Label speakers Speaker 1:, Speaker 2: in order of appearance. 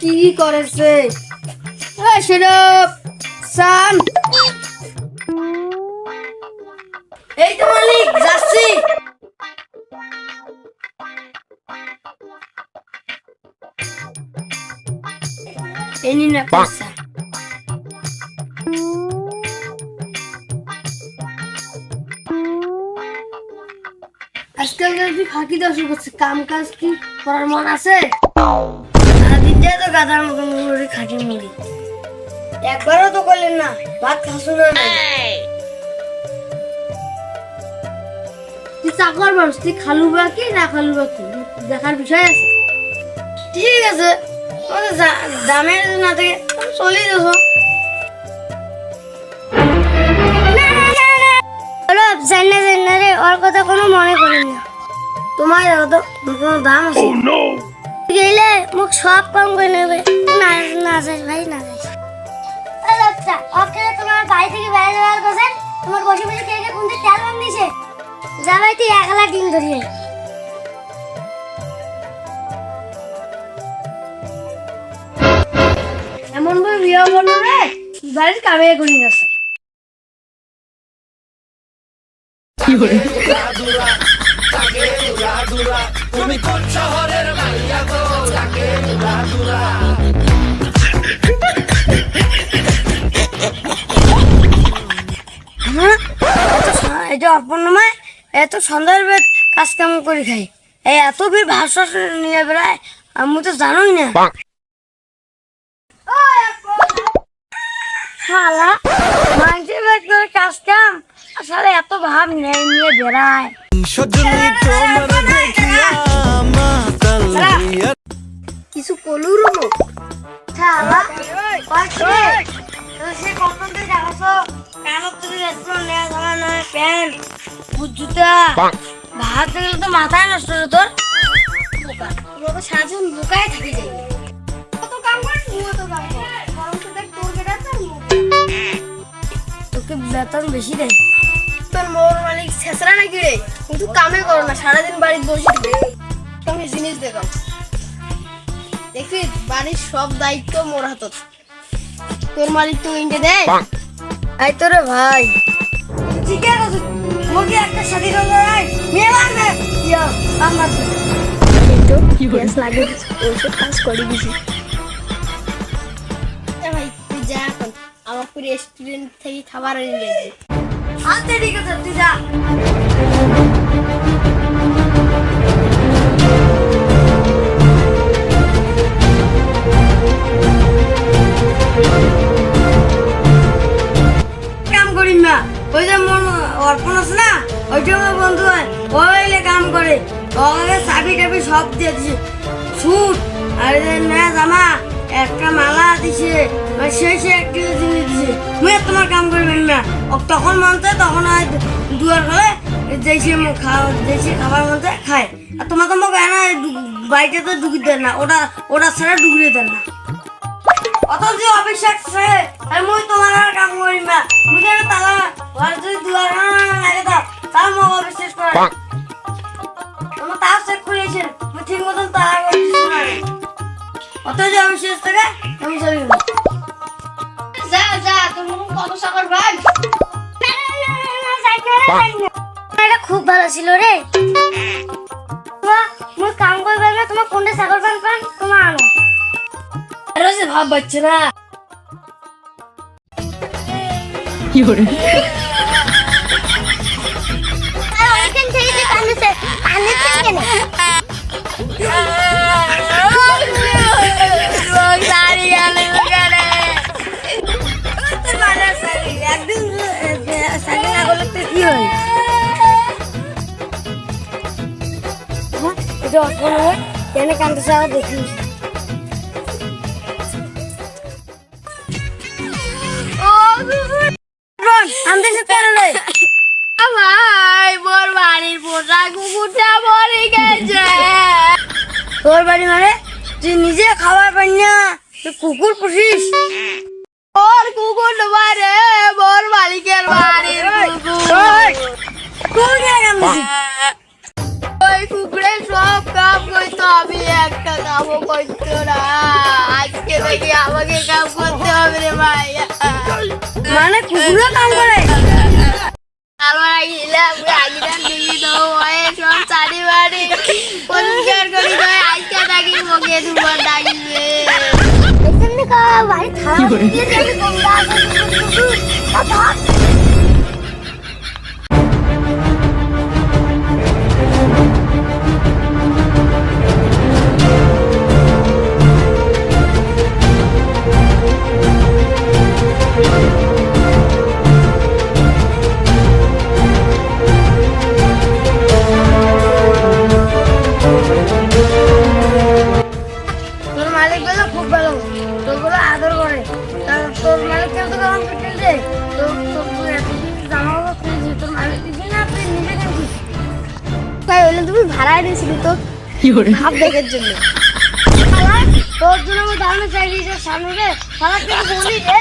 Speaker 1: কি করেছে? সেটা সান। এই তো মালিক যাচ্ছি। কি ফাঁকি দশ করছে। কাম কাজ কি করার মন আছে? দিয়ে তো গাধার মতন মুড়ি খাটি মুড়ি। একবারও তো করলেন না ভাত খাসুন না তুই চাকর মানুষ তুই খালু বা কি না খালু বা কি? দেখার বিষয় আছে? ঠিক আছে আমাদের যা- দামের না থেকে চলে যাব।
Speaker 2: হলো জান্না জান্না রে ওর কথা কোনো মনে করি না
Speaker 1: তোমার কত কোনো দাম আছে?
Speaker 2: গেলে মুখ সব কম করে নেবে। না না ভাই না আচ্ছা ওকে তোমার বাড়ি থেকে বাইরে যাওয়ার কথা তোমার বসে বসে কে কে কোন তেল বান দিছে যা ভাই তুই একলা ডিম ধরিয়ে
Speaker 1: এমন ভাবে বিয়ে করল রে? বাড়ির কামে করি গেছে হ্যাঁ? এত স- নয় এত সন্ধ্যার কাজ কাম করে খাই। এই এত ভিড় ভাষা নিয়ে বেড়ায়। আমি তো জানোই না। শালা মানুষের বের করে কাজ কাম আসলে এত ভাব নেই নিয়ে বেড়ায় কিছু কলুর মুখ
Speaker 2: শালা
Speaker 1: পাশে সে কখন থেকে দেখাছো কেন তুমি রেস্টুরেন্ট নেওয়া ধরা নয়? প্যান্ট জুতা। ভাত দেখলে তো মাথায় নষ্ট হতো তোর। বোকা তোর সারাদিন বোকায় থাকি যাই কত কাম করে তুইও তো কাম কর। তো দেখ তোর বেটা তোকে বেতন বেশি দেয়। তোর মোর মালিক ছেসরা নাকি রে? কিন্তু কামে করো না সারাদিন বাড়িতে বসে থাকে তুমি জিনিস দেখাও। দেখবি বাড়ির সব দায়িত্ব মোর হাতত তোর মালিক তো ইন্টে দেয়। এই তোরে ভাই। ঠিক আছে মুরগি একটা সাথী রাই মেয়ে মারবে ইয়া আমার কিন্তু গ্যাস লাগে ওইসব কাজ করে দিছি ভাই তুই যা এখন। আমার পুরো রেস্টুরেন্ট থেকে খাবার এনে দিবি আচ্ছা ঠিক আছে তুই যা। অর্পণ আছে না? ওইটা আমার বন্ধু হয়। ওইলে কাম করে। ওকে চাবি টাবি সব দিয়ে দিছে। সুট আর এই জামা, একটা মালা দিছে। সেই সে একটা জিনিস দিছে। মুই তোমার কাম করবেন না। তখন মন চায় তখন হয় দুয়ার ফলে যেসে খাওয়া যেসে খাবার মন খায়। আর তোমার তো মোক এনা বাড়িতে তো ঢুকি দেন না। ওটা ওটা ছাড়া ঢুকিয়ে দেন না। অত যে অভিষেক আর মুই তোমার আর কাম করি না। মুই যেন তালা ঘর যদি দুয়ার লাগে দাও। তাও মোক অবিশ্বাস করে তোমার তাও চেক করিয়েছেন ঠিক মতন না। অত যে অবিশ্বাস থাকে আমি চলি না যা যা তুমি কত সাগর ভাই।
Speaker 2: এটা খুব ভালো ছিল রে। তোমার কাম করবে না তোমার কোনটা সাগর পান পান? তোমার আনো।
Speaker 1: আরে সে ভাব বাচ্চা না।
Speaker 2: আর
Speaker 1: এটা অর্পণ হবে কেন কান্দতে চাও দেখি। কান্দতে কেন নয় ভাই মোর বাড়ির পোষা কুকুরটা মরে গেছে। তোর বাড়ি মানে? তুই নিজে খাবার পাই না তুই কুকুর পুষিস? ওর কুকুর মারে মোর মালিকের বাড়ির কুকুর। কোন
Speaker 2: আমি একটা কামও করতো না। আজকে থেকে আমাকে কাম করতে হবে রে ভাই মানে কুকুরও কাম করে? আমরা দিবি তো সব চারি বাড়ি পরিষ্কার করি তো আজকে থাকি মুখে দুবার ডাকবে
Speaker 1: এখানে বাড়ি থালা
Speaker 2: তুমি ভাড়ায় নিয়েছিলি তো হাফ ব্যাগের জন্য। তোর জন্য আমার দামে চাই যে সামনে রে। কিছু বলি রে